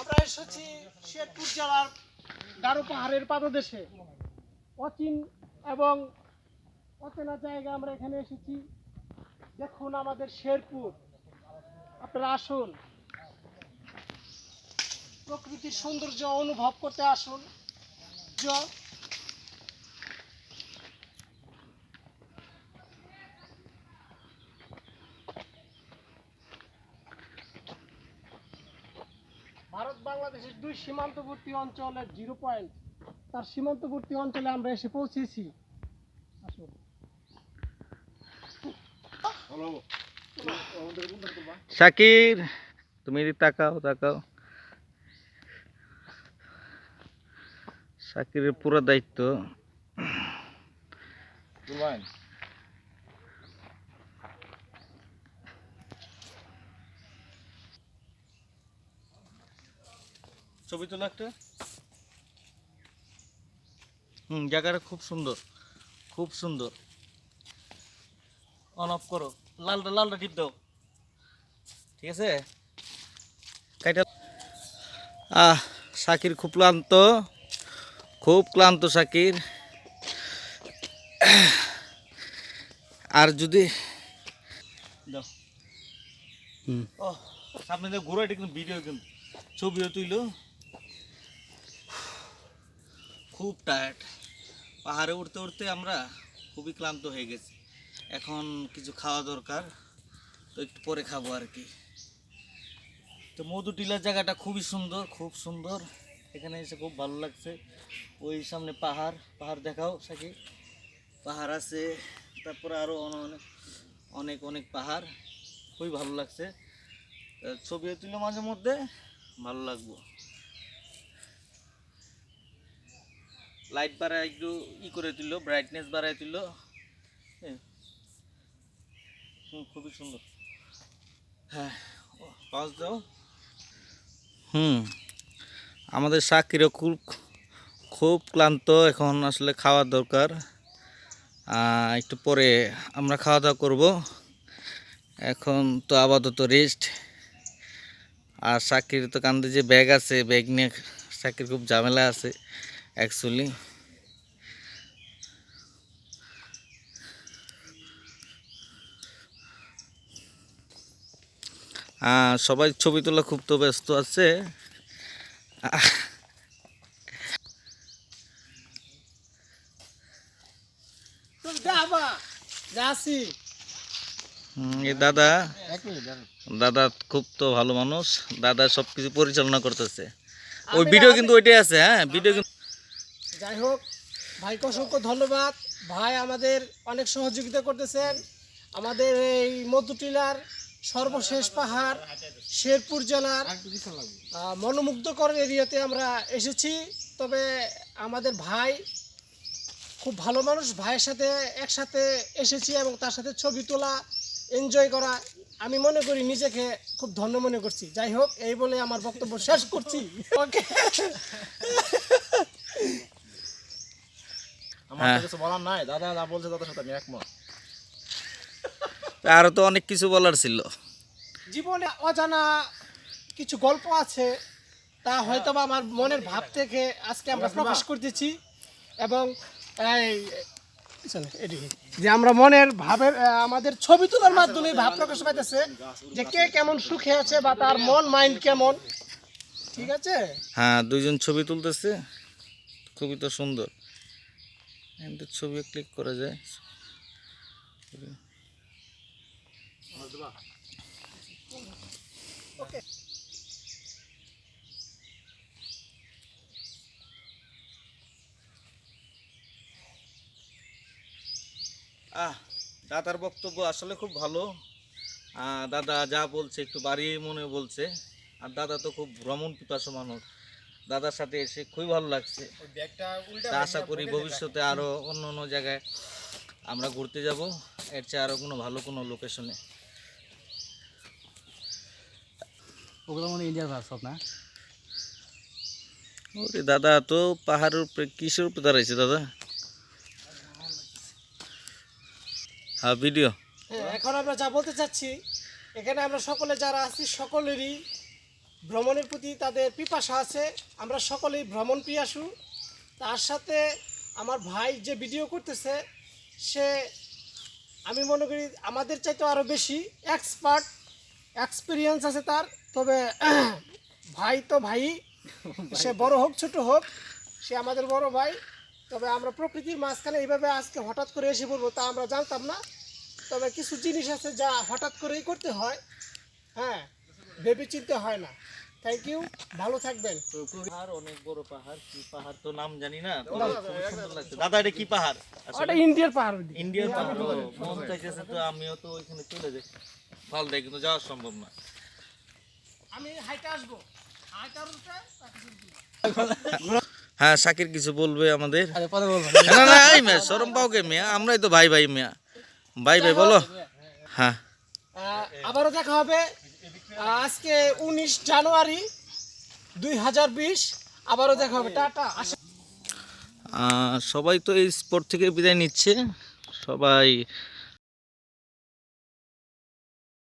আমরা এসেছি শেরপুর জেলার গারো পাহাড়ের পাদদেশে। অচিন এবং অচেনা জায়গা আমরা এখানে এসেছি। দেখুন আমাদের শেরপুর। আপনারা আসুন। প্রকৃতির সৌন্দর্য অনুভব করতে আসুন। ভারত বাংলাদেশের দুই সীমান্তবর্তী অঞ্চলের জিরো পয়েন্ট। তার সীমান্তবর্তী অঞ্চলে আমরা এসে পৌঁছেছি। আসুন শাকির তুমি তাকাও তাকাও। শাকিরের পুরো দায়িত্ব। ছবি তোলা একটা? হুম জায়গাটা খুব সুন্দর খুব সুন্দর। অন অফ করো। লালটা লালটা টিপ দাও। ঠিক আছে? কাইটা আহ শাকির খুব ক্লান্ত। খুব ক্লান্ত শাকির। আর যদি দাও। হুম। ও সামনে ঘুরে এটা কিন্তু ভিডিও কিন্তু ছবিও তুইলো। খুব টায়ার্ড পাহাড়ে উঠতে উঠতে আমরা খুবই ক্লান্ত হয়ে গেছি। এখন কিছু খাওয়া দরকার, তো একটু পরে খাব আর কি। তো মধু টিলার জায়গাটা খুবই সুন্দর, খুব সুন্দর। এখানে এসে খুব ভালো লাগছে। ওই সামনে পাহাড় পাহাড় দেখাও সাকি। পাহাড় আছে, তারপরে আরও অনেক অনেক অনেক পাহাড়। খুবই ভালো লাগছে। ছবি তুলে মাঝে মধ্যে, ভালো লাগবো। লাইট বাড়ায় একটু ই করে দিল ব্রাইটনেস বাড়ায় দিল হুম, খুবই সুন্দর। হ্যাঁ পাঁচ দাও। হুম, আমাদের সাকিরও খুব খুব ক্লান্ত এখন আসলে খাওয়া দরকার। একটু পরে আমরা খাওয়া দাওয়া করব। এখন তো আপাতত রেস্ট আর সাকির তো কান্দে যে ব্যাগ আছে ব্যাগ নিয়ে সাকির খুব ঝামেলা আছে। অ্যাকচুয়ালি সবাই ছবি তোলা খুব তো ব্যস্ত আছে। দাদা দাদা খুব তো ভালো মানুষ দাদা সবকিছু পরিচালনা করতেছে। ওই ভিডিও কিন্তু ওইটাই আছে হ্যাঁ ভিডিও কিন্তু যাই হোক, ভাইকে অসংখ্য ধন্যবাদ। ভাই আমাদের অনেক সহযোগিতা করতেছেন। আমাদের এই মধুটিলার সর্বশেষ পাহাড় শেরপুর জেলার মনোমুগ্ধকর এরিয়াতে আমরা এসেছি। তবে আমাদের ভাই খুব ভালো মানুষ। ভাইয়ের সাথে একসাথে এসেছি এবং তার সাথে ছবি তোলা, এনজয় করা। আমি মনে করি নিজেকে খুব ধন্য মনে করছি। যাই হোক, এই বলে আমার বক্তব্য শেষ করছি। ওকে। আমার হ্যাঁ। তো কিছু বলার নাই। দাদা যা বলছে তাদের সাথে আমি একমত। আরও তো অনেক কিছু বলার ছিল। জীবনে অজানা কিছু গল্প আছে তা হয়তো বা আমার মনের ভাব থেকে আজকে আমরা প্রকাশ করতেছি এবং এই চলো, এদিকে। যে আমরা মনের ভাবের আমাদের ছবি তোলার মাধ্যমে ভাব প্রকাশ পাইতেছে যে কে কেমন সুখে আছে বা তার মন মাইন্ড কেমন। ঠিক আছে? হ্যাঁ দুইজন ছবি তুলতেছে। খুবই তো সুন্দর। কিন্তু ছবি ক্লিক করা যায়। আহ, দাদার বক্তব্য আসলে খুব ভালো। দাদা যা বলছে একটু বাড়িয়ে মনে বলছে। আর দাদা তো খুব ভ্রমণ পিপাসু মানুষ। দাদার সাথে এসে খুবই ভালো লাগছে। তা আশা করি ভবিষ্যতে আরও অন্য অন্য জায়গায় আমরা ঘুরতে যাব। এর চেয়ে আরও কোনো ভালো কোনো লোকেশনে ওগুলো মানে ইন্ডিয়ার ভাব সব না? ওরে দাদা তো পাহাড়ের উপরে কিসের উপরে দাঁড়াইছে দাদা? হ্যাঁ ভিডিও হ্যাঁ, এখন আমরা যা বলতে চাচ্ছি এখানে আমরা সকলে যারা আছি সকলেরই ভ্রমণের প্রতি তাদের পিপাসা আছে। আমরা সকলেই ভ্রমণ প্রিয়াসু তার সাথে আমার ভাই যে ভিডিও করতেছে, সে আমি মনে করি আমাদের চাইতে আরও বেশি এক্সপার্ট এক্সপিরিয়েন্স আছে তার। তবে ভাই তো ভাই, সে বড় হোক, ছোট হোক, সে আমাদের বড় ভাই। তবে আমরা প্রকৃতির মাঝখানে এইভাবে আজকে হঠাৎ করে এসে পড়ব তা আমরা জানতাম না। তবে কিছু জিনিস আছে যা হঠাৎ করেই করতে হয়। হ্যাঁ ভেবে চিনতে হয় না। থ্যাংক ইউ ভালো থাকবেন। পাহাড় অনেক বড় পাহাড় কি পাহাড় তো নাম জানি না। দাদা এটা কি পাহাড়? ওটা ইন্ডিয়ার পাহাড় ইন্ডিয়ার পাহাড়। মন চাইতেছে তো আমিও তো ওইখানে চলে যাই। ভালো দেয় কিন্তু যাওয়া সম্ভব না। আমি হাইটে আসব। হ্যাঁ শাকির কিছু বলবে আমাদের? আরে না না এই মেয়ে সরম পাও কে মেয়ে? আমরাই তো ভাই ভাই মেয়া। ভাই ভাই বলো। হ্যাঁ। আবারও দেখা হবে। আজকে উনিশ জানুয়ারি দুই হাজার বিশ, আবারও দেখা হবে। টাটা সবাই তো এই স্পোর্ট থেকে বিদায় নিচ্ছে। সবাই